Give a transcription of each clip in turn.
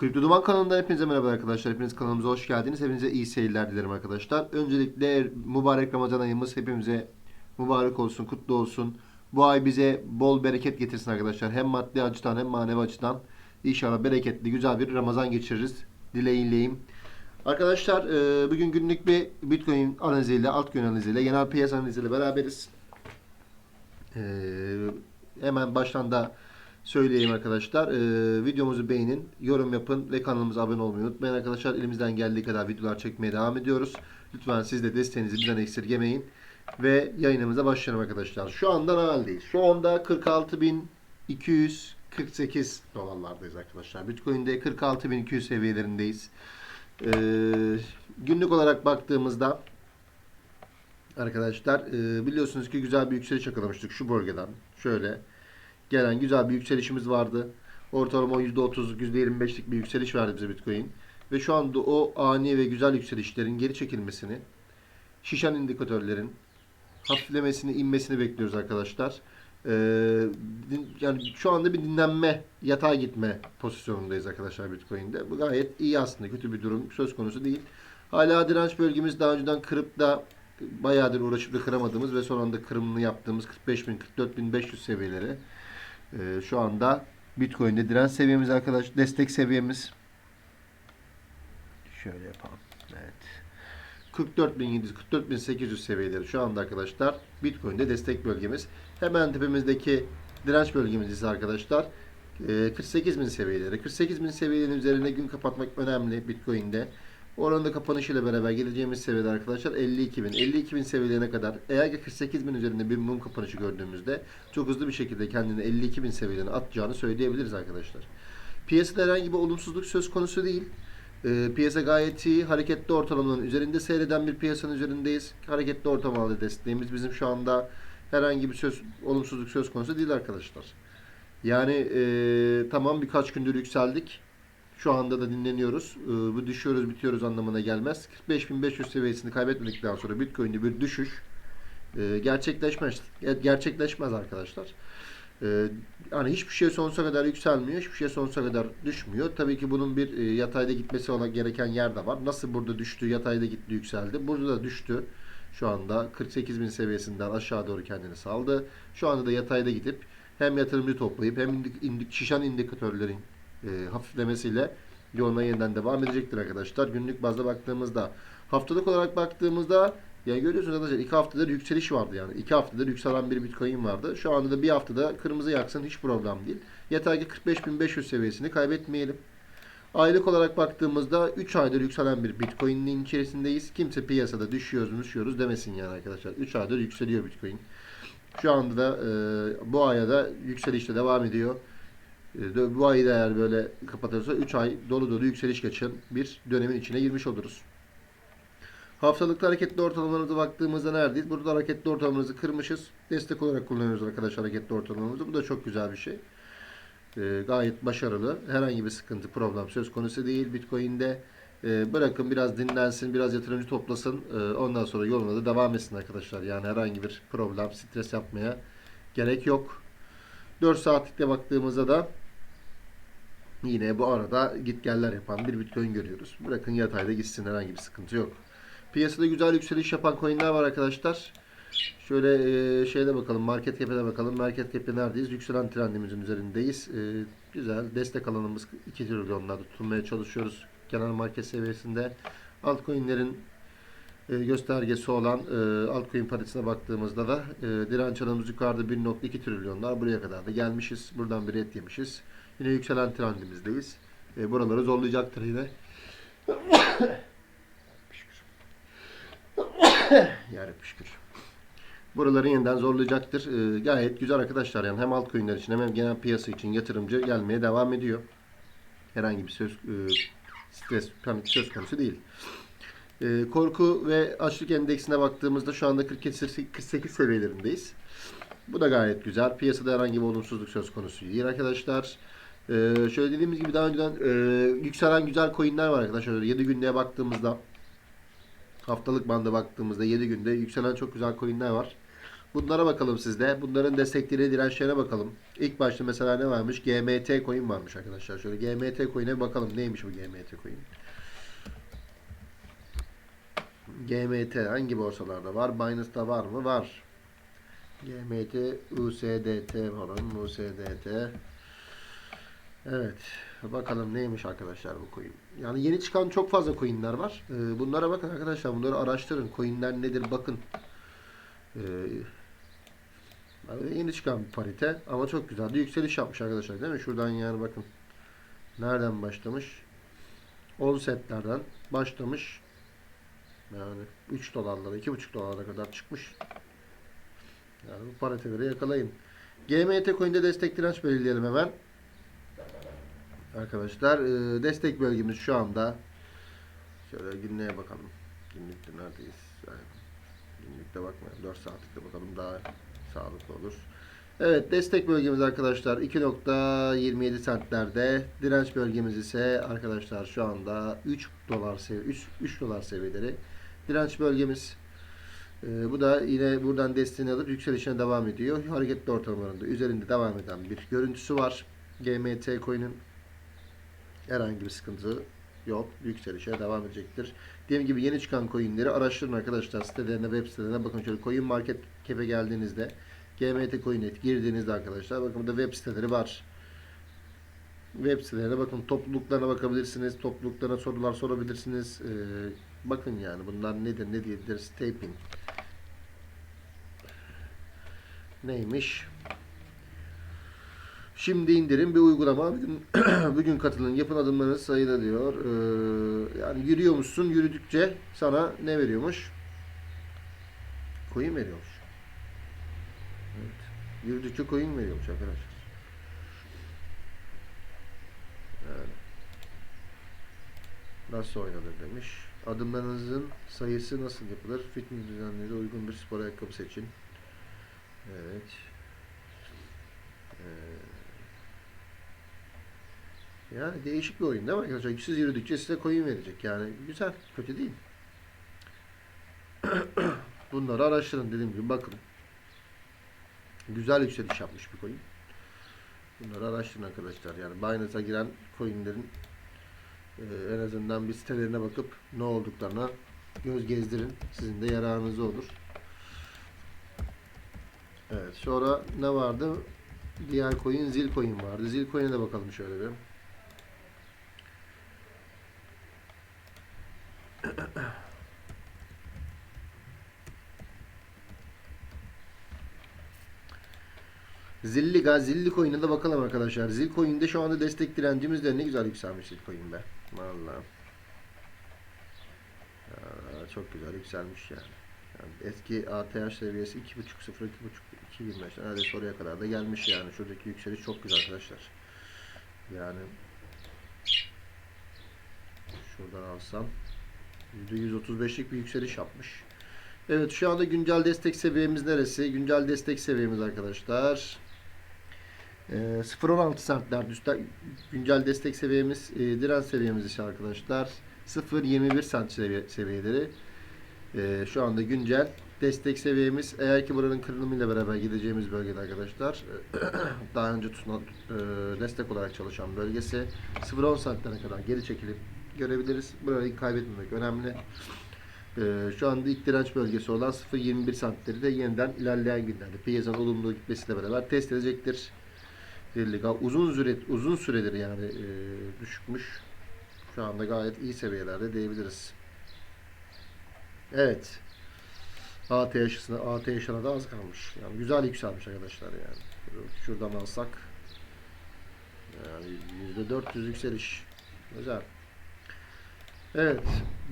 Kripto Duman kanalından hepinize merhaba arkadaşlar. Hepiniz kanalımıza hoş geldiniz. Hepinize iyi seyirler dilerim arkadaşlar. Öncelikle mübarek Ramazan ayımız hepimize mübarek olsun, kutlu olsun. Bu ay bize bol bereket getirsin arkadaşlar. Hem maddi açıdan hem manevi açıdan. İnşallah bereketli, güzel bir Ramazan geçiririz. Dileğinleyim. Arkadaşlar e, bugün günlük bir Bitcoin analiziyle, altcoin analiziyle, genel piyasa analiziyle beraberiz. E, hemen baştan da söyleyeyim arkadaşlar. Ee, videomuzu beğenin, yorum yapın ve kanalımıza abone olmayı unutmayın arkadaşlar. Elimizden geldiği kadar videolar çekmeye devam ediyoruz. Lütfen siz de desteğinizi bizden esirgemeyin. Ve yayınımıza başlayalım arkadaşlar. Şu anda ne haldeyiz? Şu anda 46.248 dolarlardayız arkadaşlar. Bitcoin'de 46.200 seviyelerindeyiz. Ee, günlük olarak baktığımızda arkadaşlar e, biliyorsunuz ki güzel bir yükseliş yakalamıştık şu bölgeden. Şöyle gelen güzel bir yükselişimiz vardı. Ortalama %30, %25'lik bir yükseliş verdi bize Bitcoin. Ve şu anda o ani ve güzel yükselişlerin geri çekilmesini, şişen indikatörlerin hafiflemesini, inmesini bekliyoruz arkadaşlar. Ee, yani şu anda bir dinlenme, yatağa gitme pozisyonundayız arkadaşlar Bitcoin'de. Bu gayet iyi aslında. Kötü bir durum söz konusu değil. Hala direnç bölgemiz daha önceden kırıp da bayağıdır uğraşıp da kıramadığımız ve son anda kırımını yaptığımız 45.000, 44.500 seviyeleri. Ee, şu anda Bitcoin'de direnç seviyemiz arkadaş, destek seviyemiz. Şöyle yapalım. Evet. 44.700, 44.800 seviyeleri şu anda arkadaşlar Bitcoin'de destek bölgemiz. Hemen tepemizdeki direnç bölgemiz ise arkadaşlar e, 48.000 seviyeleri. 48.000 seviyenin üzerine gün kapatmak önemli Bitcoin'de. Oranın kapanışıyla beraber geleceğimiz seviyeler arkadaşlar 52.000. 52.000 seviyelerine kadar eğer ki 48.000 üzerinde bir mum kapanışı gördüğümüzde çok hızlı bir şekilde kendini 52.000 seviyelerine atacağını söyleyebiliriz arkadaşlar. Piyasada herhangi bir olumsuzluk söz konusu değil. Ee, piyasa gayet iyi. Hareketli ortalamanın üzerinde seyreden bir piyasanın üzerindeyiz. Hareketli ortalamalı desteğimiz bizim şu anda herhangi bir söz olumsuzluk söz konusu değil arkadaşlar. Yani e, tamam birkaç gündür yükseldik. Şu anda da dinleniyoruz. Ee, bu düşüyoruz bitiyoruz anlamına gelmez. 45.500 seviyesini kaybetmedikten sonra Bitcoin'de bir düşüş e, gerçekleşmez. Ger- Gerçekleşmez arkadaşlar. Ee, yani hiçbir şey sonsuza kadar yükselmiyor, hiçbir şey sonsuza kadar düşmüyor. Tabii ki bunun bir e, yatayda gitmesi olan gereken yer de var. Nasıl burada düştü, yatayda gitti, yükseldi. Burada da düştü. Şu anda 48.000 seviyesinden aşağı doğru kendini saldı. Şu anda da yatayda gidip hem yatırımcı toplayıp hem indik, indik, şişen indikatörlerin e, hafiflemesiyle yoluna yeniden devam edecektir arkadaşlar. Günlük bazda baktığımızda haftalık olarak baktığımızda ya görüyorsunuz arkadaşlar iki haftadır yükseliş vardı yani. iki haftadır yükselen bir bitcoin vardı. Şu anda da bir haftada kırmızı yaksın hiç problem değil. Yeter ki 45.500 seviyesini kaybetmeyelim. Aylık olarak baktığımızda 3 aydır yükselen bir bitcoin'in içerisindeyiz. Kimse piyasada düşüyoruz düşüyoruz demesin yani arkadaşlar. 3 aydır yükseliyor bitcoin. Şu anda da e, bu aya da yükselişte devam ediyor. E, bu ayı da eğer böyle kapatırsa 3 ay dolu dolu yükseliş geçen bir dönemin içine girmiş oluruz. Haftalıkta hareketli ortalamalarımıza baktığımızda neredeyiz? Burada hareketli ortalamamızı kırmışız. Destek olarak kullanıyoruz arkadaşlar hareketli ortalamamızı. Bu da çok güzel bir şey. Ee, gayet başarılı. Herhangi bir sıkıntı, problem söz konusu değil. Bitcoin'de e, bırakın biraz dinlensin, biraz yatırımcı toplasın. E, ondan sonra yoluna da devam etsin arkadaşlar. Yani herhangi bir problem, stres yapmaya gerek yok. 4 saatlikte baktığımızda da yine bu arada git geller yapan bir Bitcoin görüyoruz. Bırakın yatayda gitsin herhangi bir sıkıntı yok. Piyasada güzel yükseliş yapan coinler var arkadaşlar. Şöyle e, şeyde bakalım, market cap'e bakalım. Market cap'te neredeyiz? Yükselen trendimizin üzerindeyiz. E, güzel. Destek alanımız 2 trilyonlarda tutulmaya çalışıyoruz. Genel market seviyesinde. Altcoin'lerin e, göstergesi olan e, altcoin paritesine baktığımızda da e, direnç alanımız yukarıda 1.2 trilyonlar. Buraya kadar da gelmişiz. Buradan bir ret yemişiz. Yine yükselen trendimizdeyiz. E, buraları zorlayacaktır yine. Yarabbim şükür. Buraları yeniden zorlayacaktır. Ee, gayet güzel arkadaşlar. Yani hem altcoin'ler için hem genel piyasa için yatırımcı gelmeye devam ediyor. Herhangi bir söz e, stres panik söz konusu değil. Ee, korku ve açlık endeksine baktığımızda şu anda 47-48 seviyelerindeyiz. Bu da gayet güzel. Piyasada herhangi bir olumsuzluk söz konusu değil arkadaşlar. Ee, şöyle dediğimiz gibi daha önceden e, yükselen güzel coin'ler var arkadaşlar. Şöyle 7 günlüğe baktığımızda haftalık banda baktığımızda 7 günde yükselen çok güzel coin'ler var. Bunlara bakalım sizde. Bunların destekleri, dirençlerine bakalım. İlk başta mesela ne varmış? GMT coin varmış arkadaşlar. Şöyle GMT coin'e bakalım. Neymiş bu GMT coin? GMT hangi borsalarda var? Binance'da var mı? Var. GMT, USDT falan. USDT. Evet. Bakalım neymiş arkadaşlar bu coin. Yani yeni çıkan çok fazla coinler var. Ee, bunlara bakın arkadaşlar. Bunları araştırın. Coinler nedir bakın. Ee, yeni çıkan bir parite ama çok güzel yükseliş yapmış arkadaşlar değil mi? Şuradan yani bakın. Nereden başlamış? 10 setlerden başlamış. Yani 3 dolarlara, 2,5 dolara kadar çıkmış. Yani bu pariteleri yakalayın. GMT coin'de destek direnç belirleyelim hemen. Arkadaşlar e, destek bölgemiz şu anda şöyle günlüğe bakalım. Günlükte neredeyiz? Yani günlükte bakmayalım. 4 saatlikte bakalım daha sağlıklı olur. Evet destek bölgemiz arkadaşlar 2.27 centlerde. Direnç bölgemiz ise arkadaşlar şu anda 3 dolar seviye 3, 3 dolar seviyeleri. Direnç bölgemiz ee, bu da yine buradan desteğini alıp yükselişine devam ediyor. Hareketli ortalamalarında üzerinde devam eden bir görüntüsü var. GMT coin'in herhangi bir sıkıntı yok. Yükselişe devam edecektir. Dediğim gibi yeni çıkan coinleri araştırın arkadaşlar. Sitelerine, web sitelerine bakın şöyle coin market cap'e geldiğinizde GMT coin'e girdiğinizde arkadaşlar bakın burada web siteleri var. Web sitelerine bakın topluluklarına bakabilirsiniz. Topluluklarına sorular sorabilirsiniz. Ee, bakın yani bunlar nedir ne değildir. Staping neymiş? Şimdi indirin bir uygulama. Bugün, bugün katılın. Yapın adımlarınız sayıda diyor. Ee, yani yürüyormuşsun. Yürüdükçe sana ne veriyormuş? Coin veriyormuş. Evet. Yürüdükçe coin veriyormuş arkadaşlar. Yani. Nasıl oynanır demiş. Adımlarınızın sayısı nasıl yapılır? Fitness düzenleri uygun bir spor ayakkabı seçin. Evet. Ee, yani değişik bir oyun değil mi arkadaşlar? Siz yürüdükçe size coin verecek. Yani güzel. Kötü değil. Bunları araştırın dediğim gibi bakın. Güzel yükseliş yapmış bir coin. Bunları araştırın arkadaşlar. Yani Binance'a giren coinlerin e, en azından bir sitelerine bakıp ne olduklarına göz gezdirin. Sizin de yararınıza olur. Evet. Sonra ne vardı? Diğer coin zil coin vardı. Zil coin'e de bakalım şöyle bir. Zilliga, Zilli coin'e de bakalım arkadaşlar. Zil coin'de şu anda destek direncimiz de ne güzel yükselmiş Zil coin be. Vallahi. Ya, çok güzel yükselmiş yani. Yani eski ATH seviyesi 2.5 0 2.5 2.25 neredeyse oraya kadar da gelmiş yani. Şuradaki yükseliş çok güzel arkadaşlar. Yani şuradan alsam %135'lik bir yükseliş yapmış. Evet şu anda güncel destek seviyemiz neresi? Güncel destek seviyemiz arkadaşlar. Ee, 0.16 centler üstte güncel destek seviyemiz, e, direnç seviyemiz ise arkadaşlar 0.21 cent seviye, seviyeleri. Ee, şu anda güncel destek seviyemiz eğer ki buranın kırılımıyla beraber gideceğimiz bölgede arkadaşlar daha önce tutulan e, destek olarak çalışan bölgesi 0.10 centlere kadar geri çekilip görebiliriz. Burayı kaybetmemek önemli. Ee, şu anda ilk direnç bölgesi olan 0.21 centleri de yeniden ilerleyen günlerde piyasanın olumlu gitmesiyle beraber test edecektir. Liga uzun süre uzun süredir yani e, düşükmüş. Şu anda gayet iyi seviyelerde diyebiliriz. Evet. AT yaşısına, AT yaşına da az kalmış. Yani güzel yükselmiş arkadaşlar yani. Şuradan alsak yani %400 yükseliş. Güzel. Evet.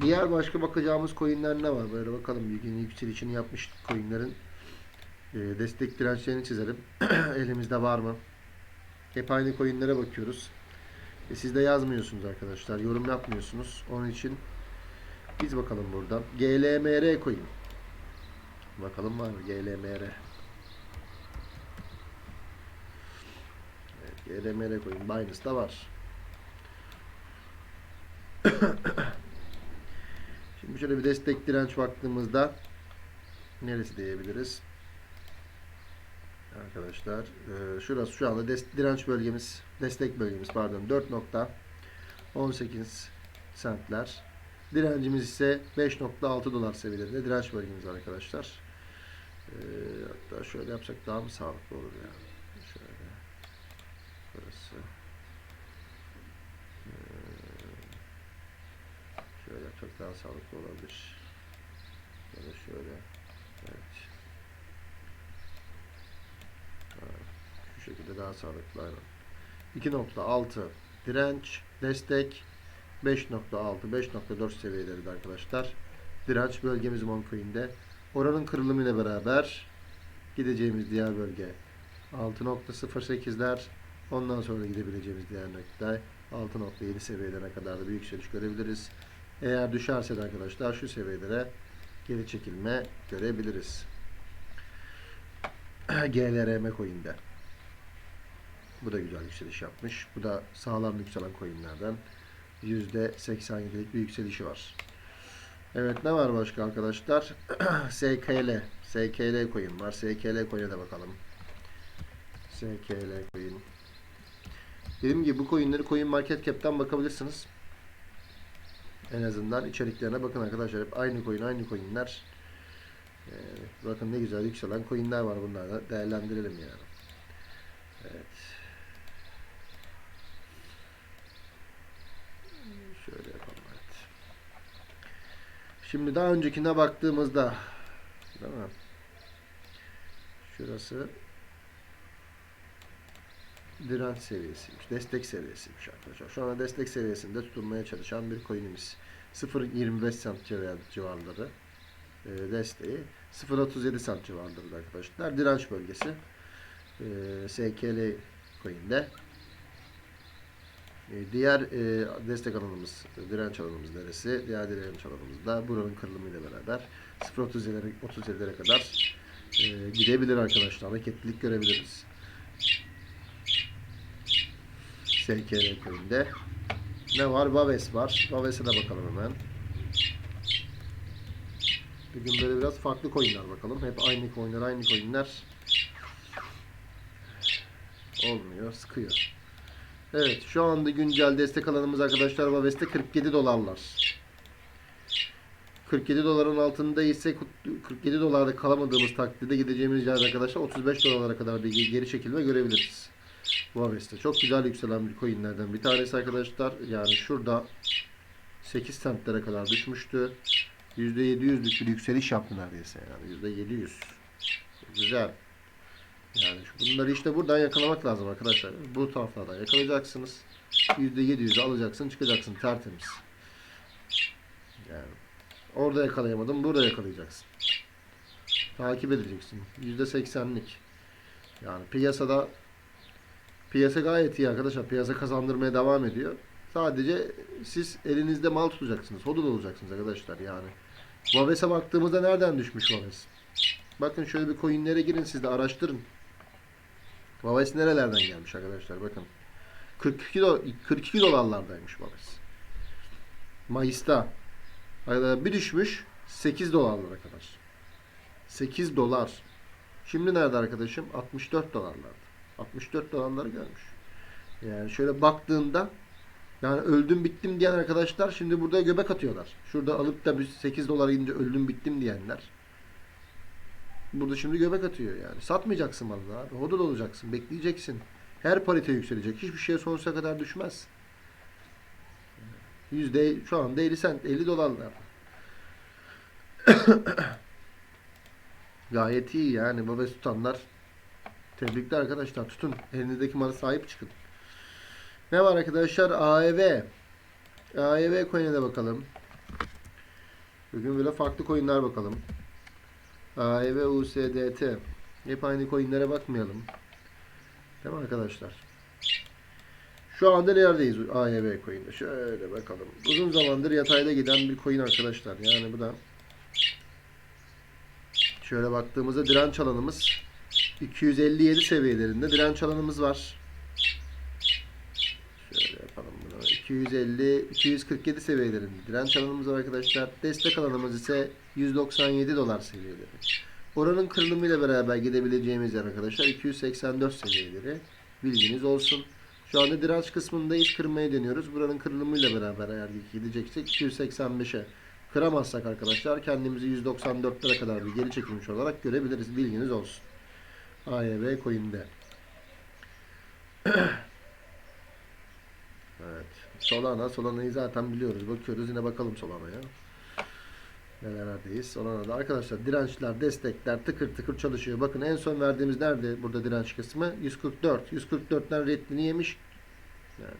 Diğer başka bakacağımız coinler ne var? Böyle bakalım. Yeni yükselişini yapmış coinlerin e, destek dirençlerini çizelim. Elimizde var mı? Hep aynı coinlere bakıyoruz. E, siz de yazmıyorsunuz arkadaşlar. Yorum yapmıyorsunuz. Onun için biz bakalım buradan. GLMR coin. Bakalım var mı GLMR? Evet, GLMR coin. Binance'da var. Şimdi şöyle bir destek direnç baktığımızda neresi diyebiliriz? Arkadaşlar e, şurası şu anda des- direnç bölgemiz, destek bölgemiz pardon 4.18 centler. Direncimiz ise 5.6 dolar seviyelerinde direnç bölgemiz arkadaşlar. E, hatta şöyle yapsak daha mı sağlıklı olur ya? Şöyle. Burası. E, şöyle yapsak daha sağlıklı olabilir. Ya da şöyle. Evet. Şekilde daha sağlıklı aynen. 2.6 direnç, destek 5.6, 5.4 seviyeleri arkadaşlar. Direnç bölgemiz Moncoin'de. Oranın kırılımıyla beraber gideceğimiz diğer bölge 6.08'ler. Ondan sonra gidebileceğimiz diğer nokta 6.7 seviyelerine kadar da bir yükseliş görebiliriz. Eğer düşerse de arkadaşlar şu seviyelere geri çekilme görebiliriz. GLRM coin'de. Bu da güzel yükseliş yapmış. Bu da sağlam yükselen coin'lerden. %87'lik bir yükselişi var. Evet ne var başka arkadaşlar? SKL. SKL coin var. SKL coin'e de bakalım. SKL coin. Dediğim gibi bu coin'leri Coin Market Cap'ten bakabilirsiniz. En azından içeriklerine bakın arkadaşlar. Hep aynı coin, aynı coin'ler. Ee, bakın ne güzel yükselen coin'ler var bunları da değerlendirelim yani. Evet. Şöyle yapalım evet. Şimdi daha öncekine baktığımızda değil mi? Şurası direnç seviyesiymiş. Destek seviyesiymiş arkadaşlar. Şu anda destek seviyesinde tutunmaya çalışan bir coin'imiz. 0.25 cent civar- civarları e, desteği 0.37 cent civarlarında arkadaşlar. Direnç bölgesi e, SKL coin'de. E, diğer e, destek alanımız, direnç alanımız neresi? Diğer direnç alanımız da buranın kırılımıyla beraber 0.37'lere 37'lere kadar e, gidebilir arkadaşlar. Hareketlilik görebiliriz. SKL coin'de. Ne var? Vaves var. Vaves'e de bakalım hemen. Bugün böyle biraz farklı coin'ler bakalım. Hep aynı coin'ler, aynı coin'ler. Olmuyor, sıkıyor. Evet, şu anda güncel destek alanımız arkadaşlar Vaves'te 47 dolarlar. 47 doların altında ise 47 dolarda kalamadığımız takdirde gideceğimiz yer arkadaşlar 35 dolarlara kadar bir geri çekilme görebiliriz. Vaves'te. Çok güzel yükselen bir coinlerden bir tanesi arkadaşlar. Yani şurada 8 centlere kadar düşmüştü. %700'lük bir yükseliş yaptı neredeyse yani. %700. Güzel. Yani bunları işte buradan yakalamak lazım arkadaşlar. Bu taraflardan yakalayacaksınız. %700'ü alacaksın çıkacaksın tertemiz. Yani orada yakalayamadın burada yakalayacaksın. Takip edeceksin. %80'lik. Yani piyasada piyasa gayet iyi arkadaşlar. Piyasa kazandırmaya devam ediyor. Sadece siz elinizde mal tutacaksınız. Hodul olacaksınız arkadaşlar yani. Vaves'e baktığımızda nereden düşmüş Vaves? Bakın şöyle bir coinlere girin siz de araştırın. Vaves nerelerden gelmiş arkadaşlar bakın. 42 do 42 dolarlardaymış Vaves. Mayıs'ta bir düşmüş 8 dolarlara kadar. 8 dolar. Şimdi nerede arkadaşım? 64 dolarlarda. 64 dolarları görmüş. Yani şöyle baktığında yani öldüm bittim diyen arkadaşlar şimdi burada göbek atıyorlar. Şurada alıp da bir 8 dolar gidince öldüm bittim diyenler. Burada şimdi göbek atıyor yani. Satmayacaksın malını abi. Hodul olacaksın. Bekleyeceksin. Her parite yükselecek. Hiçbir şey sonsuza kadar düşmez. Yüzde şu anda 50 sent 50 dolarlar. Gayet iyi yani baba tutanlar. Tebrikler arkadaşlar tutun. Elinizdeki mala sahip çıkın. Ne var arkadaşlar? AEV. AEV coin'e de bakalım. Bugün böyle farklı coin'ler bakalım. AEV USDT. Hep aynı coin'lere bakmayalım. Değil mi arkadaşlar? Şu anda neredeyiz AEV coin'de? Şöyle bakalım. Uzun zamandır yatayda giden bir coin arkadaşlar. Yani bu da şöyle baktığımızda direnç alanımız 257 seviyelerinde direnç alanımız var. Şöyle yapalım bunu. 250 247 seviyelerinde direnç alanımız var arkadaşlar. Destek alanımız ise 197 dolar seviyeleri. Oranın kırılımıyla beraber gidebileceğimiz yer arkadaşlar 284 seviyeleri. Bilginiz olsun. Şu anda direnç kısmındayız. Kırmaya deniyoruz. Buranın kırılımıyla beraber eğer gideceksek 285'e kıramazsak arkadaşlar kendimizi 194'lere kadar bir geri çekilmiş olarak görebiliriz. Bilginiz olsun. AYV coin'de. Solana. Solana'yı zaten biliyoruz. Bakıyoruz. Yine bakalım Solana'ya. Nelerdeyiz? Solana'da. Arkadaşlar dirençler, destekler tıkır tıkır çalışıyor. Bakın en son verdiğimiz nerede burada direnç kısmı? 144. 144'ten redini yemiş. Yani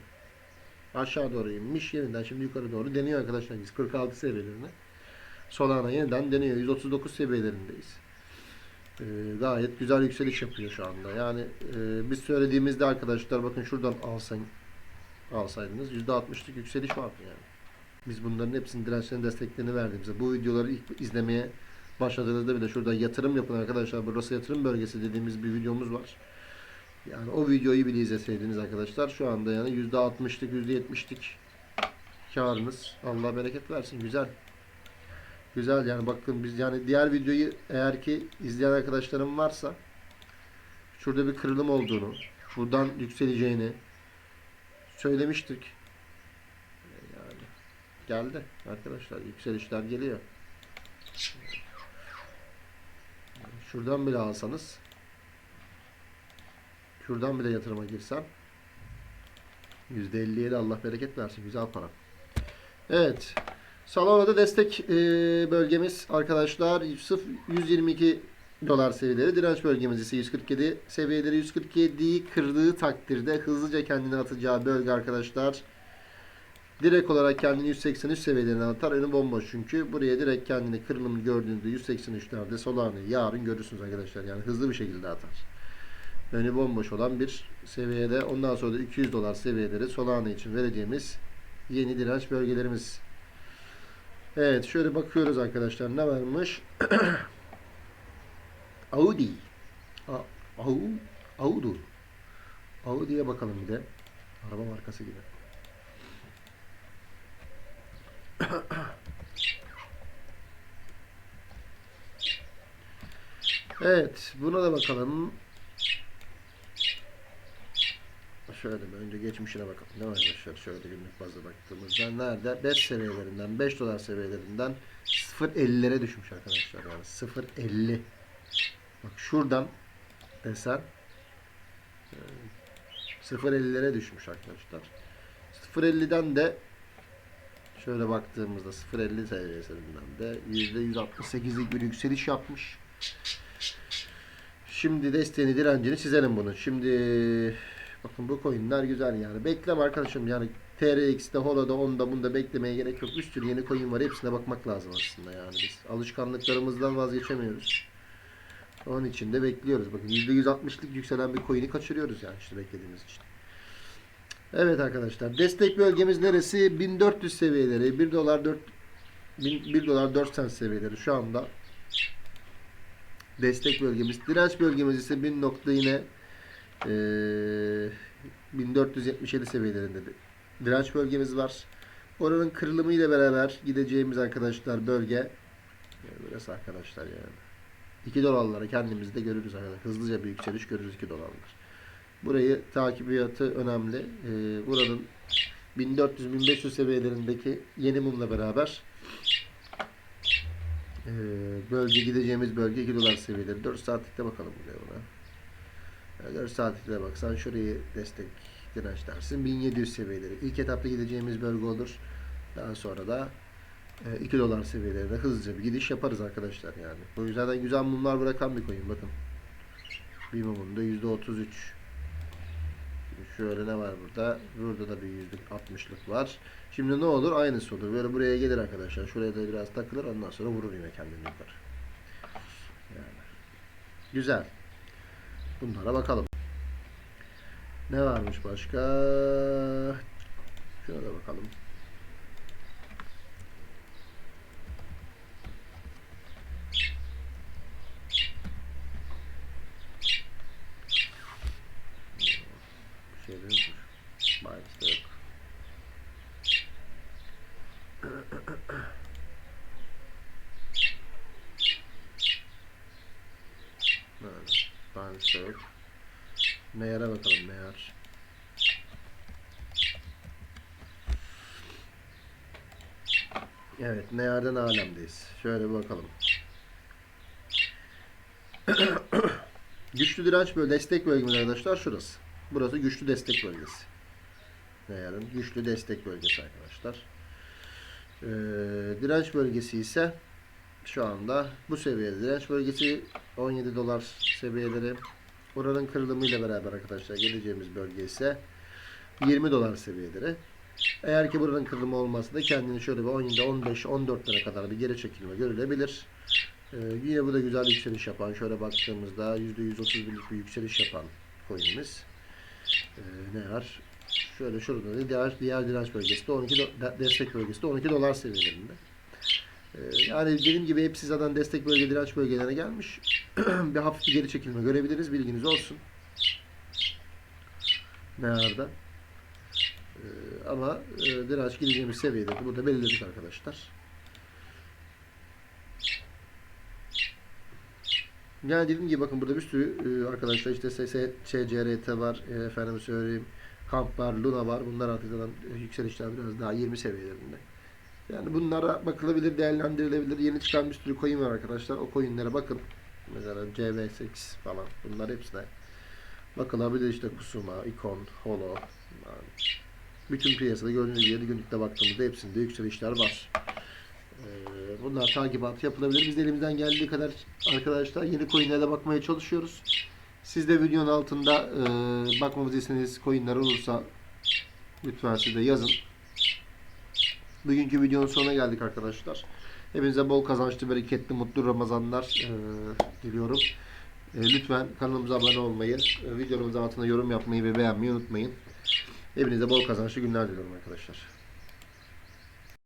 aşağı doğru inmiş. Yeniden şimdi yukarı doğru deniyor arkadaşlar. 146 seviyelerine. Solana yeniden deniyor. 139 seviyelerindeyiz. Ee, gayet güzel yükseliş yapıyor şu anda. Yani e, biz söylediğimizde arkadaşlar bakın şuradan alsan alsaydınız %60'lık yükseliş vardı yani. Biz bunların hepsinin dirençlerin desteklerini verdiğimizde bu videoları ilk izlemeye başladığınızda bile şurada yatırım yapın arkadaşlar. Burası yatırım bölgesi dediğimiz bir videomuz var. Yani o videoyu bile izleseydiniz arkadaşlar şu anda yani %60'lık %70'lik karınız Allah bereket versin. Güzel. Güzel yani bakın biz yani diğer videoyu eğer ki izleyen arkadaşlarım varsa şurada bir kırılım olduğunu, buradan yükseleceğini söylemiştik. Yani geldi arkadaşlar yükselişler geliyor. Şuradan bile alsanız şuradan bile yatırıma girsen %57 Allah bereket versin. Güzel para. Evet. Salonada destek bölgemiz arkadaşlar 122 dolar seviyeleri. Direnç bölgemiz ise 147 seviyeleri. 147'yi kırdığı takdirde hızlıca kendini atacağı bölge arkadaşlar. Direkt olarak kendini 183 seviyelerine atar. Önü bomboş çünkü. Buraya direkt kendini kırılımını gördüğünde 183'lerde Solar'ını yarın görürsünüz arkadaşlar. Yani hızlı bir şekilde atar. Önü bomboş olan bir seviyede. Ondan sonra da 200 dolar seviyeleri Solana için vereceğimiz yeni direnç bölgelerimiz. Evet şöyle bakıyoruz arkadaşlar ne varmış? Audi. A Au Audu. Audi'ye bakalım bir de. Araba markası gibi. Evet, buna da bakalım. Şöyle bir önce geçmişine bakalım. Ne arkadaşlar? Şöyle günlük bazda baktığımızda nerede? 5 seviyelerinden, 5 dolar seviyelerinden 0.50'lere düşmüş arkadaşlar. Yani 0.50. Bak şuradan desen e, 0.50'lere düşmüş arkadaşlar. 0.50'den de şöyle baktığımızda 0.50 seviyesinden de %168'lik bir yükseliş yapmış. Şimdi desteğini direncini çizelim bunu. Şimdi bakın bu coinler güzel yani. Bekleme arkadaşım yani TRX'de, Holo'da, onda bunda beklemeye gerek yok. Bir sürü yeni coin var. Hepsine bakmak lazım aslında yani. Biz alışkanlıklarımızdan vazgeçemiyoruz. Onun için de bekliyoruz. Bakın %160'lık yükselen bir coin'i kaçırıyoruz yani işte beklediğimiz için. Evet arkadaşlar. Destek bölgemiz neresi? 1400 seviyeleri. 1 dolar 4 1 dolar 4 cent seviyeleri şu anda destek bölgemiz. Direnç bölgemiz ise 1 nokta yine e, 1477 seviyelerinde de direnç bölgemiz var. Oranın kırılımı ile beraber gideceğimiz arkadaşlar bölge e, burası arkadaşlar yani. 2 dolarlara kendimizi de görürüz arkadaşlar. Hızlıca bir yükseliş görürüz 2 dolarlar. Burayı takibiyatı önemli. E, buranın 1400-1500 seviyelerindeki yeni mumla beraber ee, bölge gideceğimiz bölge 2 dolar seviyeleri. 4 saatlikte bakalım buraya buna. Yani 4 saatlikte baksan şurayı destek direnç dersin. 1700 seviyeleri. İlk etapta gideceğimiz bölge olur. Daha sonra da 2 e, dolar seviyelerine hızlıca bir gidiş yaparız arkadaşlar yani. O yüzden de güzel mumlar bırakan bir coin bakın. Bir mumunda %33 Şöyle ne var burada? Burada da bir yüzlük 60'lık var. Şimdi ne olur? Aynısı olur. Böyle buraya gelir arkadaşlar. Şuraya da biraz takılır. Ondan sonra vurur yine kendini yukarı. Yani. Güzel. Bunlara bakalım. Ne varmış başka? Şuna da bakalım. şeyde yokmuş. Binance'de yok. tanesi de yok. Meyar'a bakalım Meyar. Evet, Meyar'dan alemdeyiz. Şöyle bir bakalım. güçlü direnç bölge, destek bölgemiz arkadaşlar şurası. Burası güçlü destek bölgesi. Meyar'ın güçlü destek bölgesi arkadaşlar. Ee, direnç bölgesi ise şu anda bu seviyede. Direnç bölgesi 17 dolar seviyeleri. Oranın kırılımıyla beraber arkadaşlar geleceğimiz bölge ise 20 dolar seviyeleri. Eğer ki buranın kırılımı olmazsa da kendini şöyle bir 17, 15, 14 lira kadar bir geri çekilme görülebilir. Ee, yine bu da güzel yükseliş yapan, şöyle baktığımızda %130 binlik bir yükseliş yapan coin'imiz. Ee, ne var? Şöyle şurada da diğer, diğer direnç bölgesi de 12 do- destek bölgesi de 12 dolar seviyelerinde. Ee, yani dediğim gibi hepsi zaten destek bölge, direnç bölgelerine gelmiş. bir hafif bir geri çekilme görebiliriz. Bilginiz olsun. Nerede? Ama e, direnç gireceğimiz seviyeleri burada belirledik arkadaşlar. Yani dediğim gibi bakın burada bir sürü e, arkadaşlar işte SS, CCRT var, e, efendim söyleyeyim, Kamp var, Luna var. Bunlar artık zaten e, yükselişler biraz daha 20 seviyelerinde. Yani bunlara bakılabilir, değerlendirilebilir. Yeni çıkan bir sürü coin var arkadaşlar. O coinlere bakın. Mesela CV8 falan. Bunlar hepsine bakılabilir. işte Kusuma, Icon, Holo. Yani bütün piyasada gördüğünüz gibi 7 günlükte baktığımızda hepsinde yükselişler var. Ee, Bunlar takibat yapılabilir. Biz de elimizden geldiği kadar arkadaşlar yeni coinlere bakmaya çalışıyoruz. Siz de videonun altında e, bakmamızı istediğiniz coinler olursa lütfen siz de yazın. Bugünkü videonun sonuna geldik arkadaşlar. Hepinize bol kazançlı, bereketli, mutlu Ramazanlar e, diliyorum. E, lütfen kanalımıza abone olmayı, e, videomuzun altına yorum yapmayı ve beğenmeyi unutmayın. Hepinize bol kazançlı günler diliyorum arkadaşlar.